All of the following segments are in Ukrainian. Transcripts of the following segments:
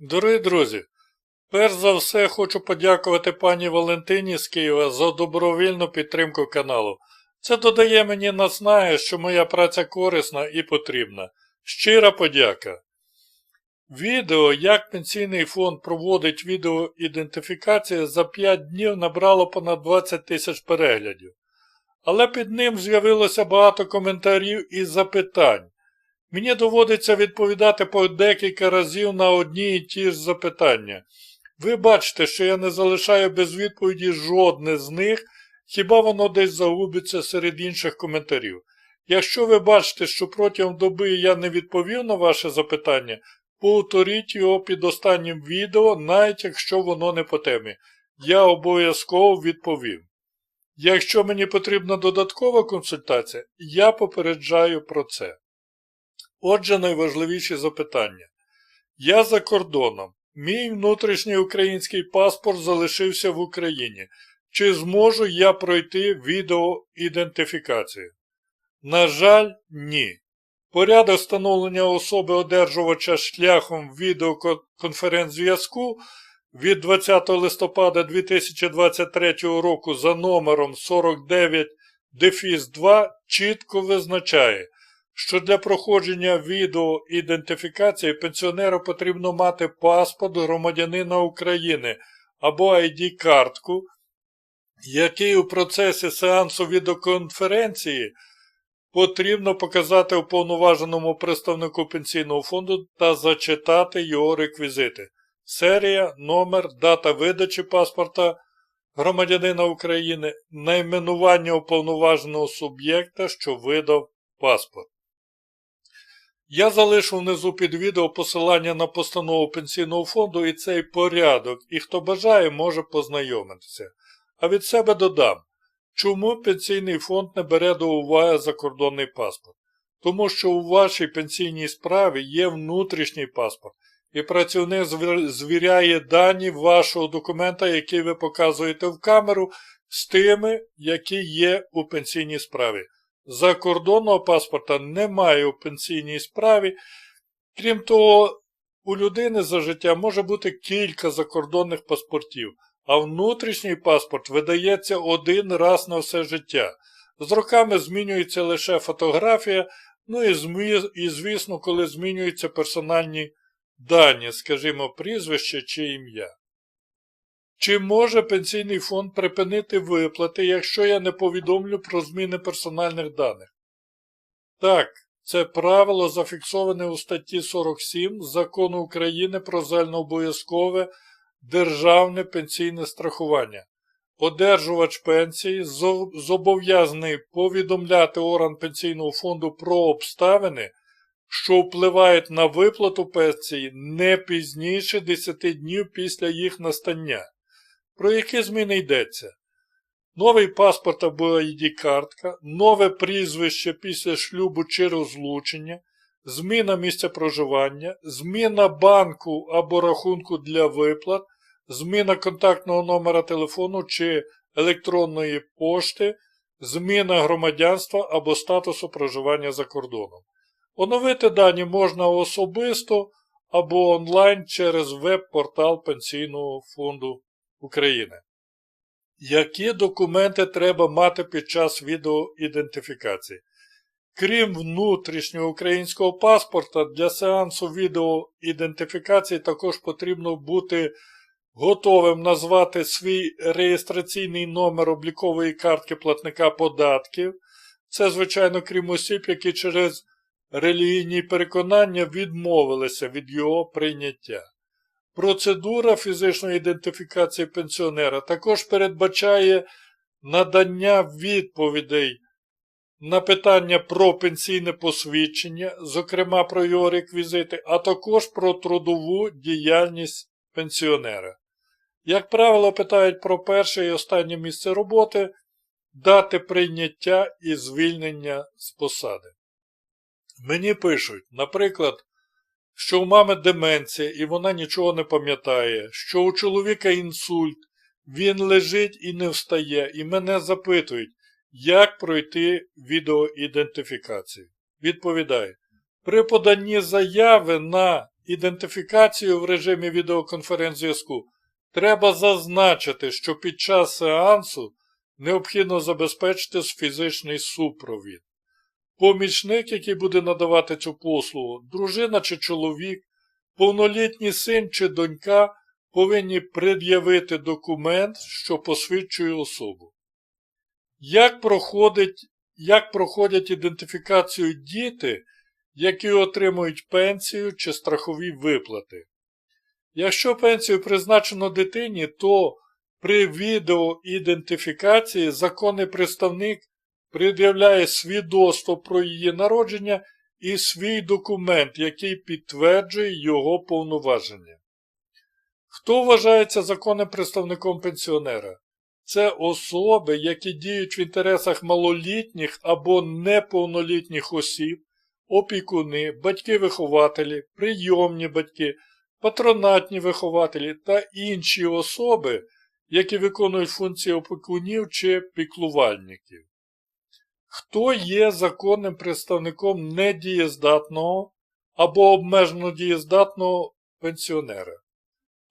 Дорогі друзі, перш за все хочу подякувати пані Валентині з Києва за добровільну підтримку каналу. Це додає мені наснаги, що моя праця корисна і потрібна. Щира подяка. Відео, як пенсійний фонд проводить відеоідентифікацію за 5 днів набрало понад 20 тисяч переглядів. Але під ним з'явилося багато коментарів і запитань. Мені доводиться відповідати по декілька разів на одні і ті ж запитання. Ви бачите, що я не залишаю без відповіді жодне з них, хіба воно десь загубиться серед інших коментарів. Якщо ви бачите, що протягом доби я не відповів на ваше запитання, повторіть його під останнім відео, навіть якщо воно не по темі. Я обов'язково відповім. Якщо мені потрібна додаткова консультація, я попереджаю про це. Отже, найважливіші запитання. Я за кордоном. Мій внутрішній український паспорт залишився в Україні. Чи зможу я пройти відеоідентифікацію? На жаль, ні. Порядок встановлення особи одержувача шляхом відеоконференц-зв'язку від 20 листопада 2023 року за номером 49 дефіс 2 чітко визначає, що для проходження відеоідентифікації пенсіонеру потрібно мати паспорт громадянина України або ID-картку, який у процесі сеансу відеоконференції потрібно показати уповноваженому представнику пенсійного фонду та зачитати його реквізити. Серія, номер, дата видачі паспорта громадянина України, найменування уповноваженого суб'єкта, що видав паспорт. Я залишу внизу під відео посилання на постанову пенсійного фонду і цей порядок, і хто бажає, може познайомитися. А від себе додам, чому пенсійний фонд не бере до уваги закордонний паспорт? Тому що у вашій пенсійній справі є внутрішній паспорт, і працівник звіряє дані вашого документа, який ви показуєте в камеру, з тими, які є у пенсійній справі. Закордонного паспорта немає у пенсійній справі. Крім того, у людини за життя може бути кілька закордонних паспортів, а внутрішній паспорт видається один раз на все життя. З роками змінюється лише фотографія, ну і, і звісно, коли змінюються персональні дані, скажімо, прізвище чи ім'я. Чи може пенсійний фонд припинити виплати, якщо я не повідомлю про зміни персональних даних? Так, це правило зафіксоване у статті 47 Закону України про загальнообов'язкове державне пенсійне страхування. Одержувач пенсії зобов'язаний повідомляти орган пенсійного фонду про обставини, що впливають на виплату пенсії не пізніше 10 днів після їх настання. Про які зміни йдеться? Новий паспорт або ID-картка, нове прізвище після шлюбу чи розлучення, зміна місця проживання, зміна банку або рахунку для виплат, зміна контактного номера телефону чи електронної пошти, зміна громадянства або статусу проживання за кордоном. Оновити дані можна особисто або онлайн через веб-портал Пенсійного фонду України. Які документи треба мати під час відеоідентифікації? Крім внутрішнього українського паспорта, для сеансу відеоідентифікації також потрібно бути готовим назвати свій реєстраційний номер облікової картки платника податків. Це, звичайно, крім осіб, які через релігійні переконання відмовилися від його прийняття. Процедура фізичної ідентифікації пенсіонера також передбачає надання відповідей на питання про пенсійне посвідчення, зокрема про його реквізити, а також про трудову діяльність пенсіонера. Як правило, питають про перше і останнє місце роботи, дати прийняття і звільнення з посади. Мені пишуть, наприклад, що у мами деменція і вона нічого не пам'ятає, що у чоловіка інсульт, він лежить і не встає, і мене запитують, як пройти відеоідентифікацію. Відповідаю, при поданні заяви на ідентифікацію в режимі відеоконференц-зв'язку, треба зазначити, що під час сеансу необхідно забезпечити фізичний супровід. Помічник, який буде надавати цю послугу, дружина чи чоловік, повнолітній син чи донька повинні пред'явити документ, що посвідчує особу. Як проходить, як проходять ідентифікацію діти, які отримують пенсію чи страхові виплати? Якщо пенсію призначено дитині, то при відеоідентифікації законний представник пред'являє свідоцтво про її народження і свій документ, який підтверджує його повноваження. Хто вважається законним представником пенсіонера? Це особи, які діють в інтересах малолітніх або неповнолітніх осіб, опікуни, батьки-вихователі, прийомні батьки, патронатні вихователі та інші особи, які виконують функції опікунів чи піклувальників. Хто є законним представником недієздатного або обмежено дієздатного пенсіонера?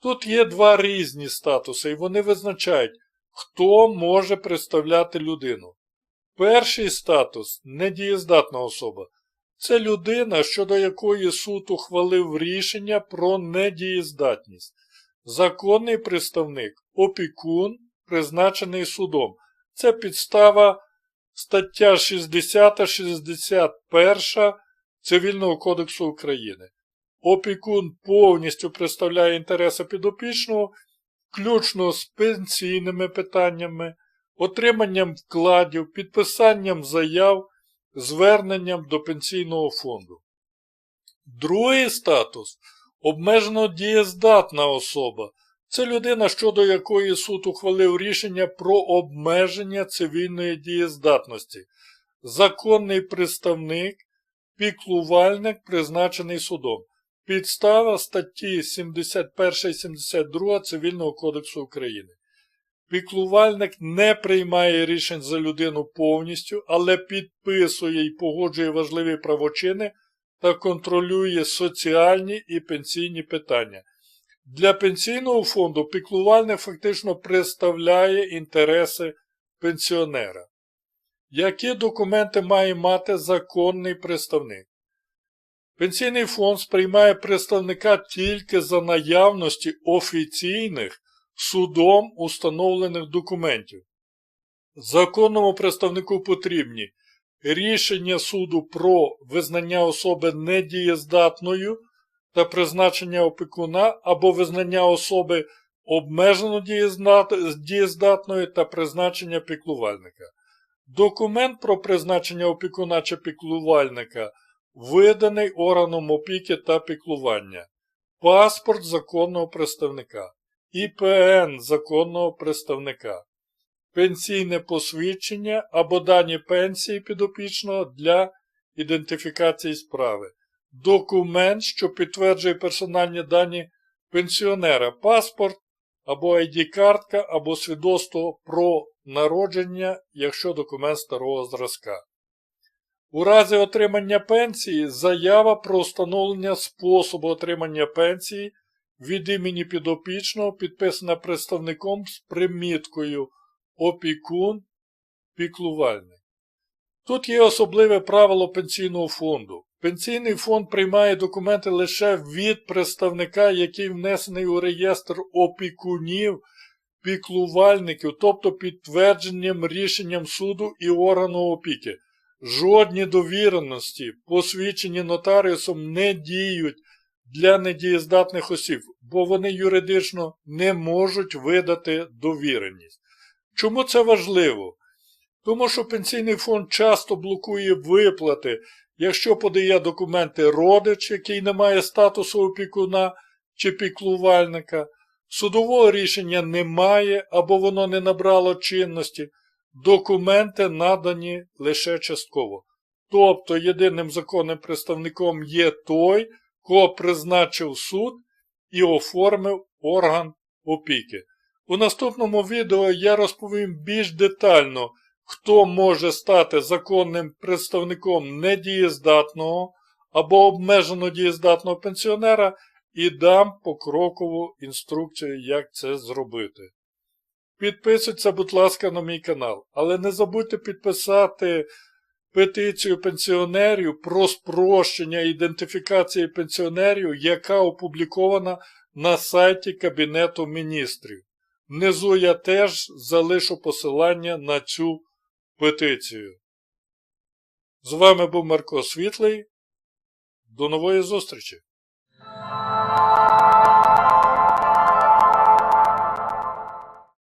Тут є два різні статуси, і вони визначають, хто може представляти людину. Перший статус недієздатна особа. Це людина, щодо якої суд ухвалив рішення про недієздатність. Законний представник, опікун, призначений судом. Це підстава стаття 60-61 Цивільного кодексу України. Опікун повністю представляє інтереси підопічного, включно з пенсійними питаннями, отриманням вкладів, підписанням заяв, зверненням до пенсійного фонду. Другий статус обмежено дієздатна особа. Це людина, щодо якої суд ухвалив рішення про обмеження цивільної дієздатності. Законний представник, піклувальник, призначений судом. Підстава статті 71 і 72 Цивільного кодексу України. Піклувальник не приймає рішень за людину повністю, але підписує і погоджує важливі правочини та контролює соціальні і пенсійні питання. Для пенсійного фонду піклувальник фактично представляє інтереси пенсіонера. Які документи має мати законний представник? Пенсійний фонд сприймає представника тільки за наявності офіційних судом установлених документів. Законному представнику потрібні рішення суду про визнання особи недієздатною та призначення опікуна або визнання особи обмежено дієздатною та призначення піклувальника. Документ про призначення опікуна чи піклувальника виданий органом опіки та піклування, паспорт законного представника, ІПН законного представника, пенсійне посвідчення або дані пенсії підопічного для ідентифікації справи, документ, що підтверджує персональні дані пенсіонера, паспорт або ID-картка, або свідоцтво про народження, якщо документ старого зразка. У разі отримання пенсії заява про встановлення способу отримання пенсії від імені підопічного підписана представником з приміткою опікун піклувальник. Тут є особливе правило пенсійного фонду. Пенсійний фонд приймає документи лише від представника, який внесений у реєстр опікунів, піклувальників, тобто підтвердженням рішенням суду і органу опіки. Жодні довіреності, посвідчені нотаріусом, не діють для недієздатних осіб, бо вони юридично не можуть видати довіреність. Чому це важливо? Тому що пенсійний фонд часто блокує виплати, якщо подає документи родич, який не має статусу опікуна чи піклувальника, судового рішення немає або воно не набрало чинності, документи надані лише частково. Тобто єдиним законним представником є той, кого призначив суд і оформив орган опіки. У наступному відео я розповім більш детально, хто може стати законним представником недієздатного або обмежено дієздатного пенсіонера і дам покрокову інструкцію, як це зробити. Підписуйтеся, будь ласка, на мій канал, але не забудьте підписати петицію пенсіонерів про спрощення ідентифікації пенсіонерів, яка опублікована на сайті Кабінету міністрів. Внизу я теж залишу посилання на цю петицію. З вами був Марко Світлий. До нової зустрічі!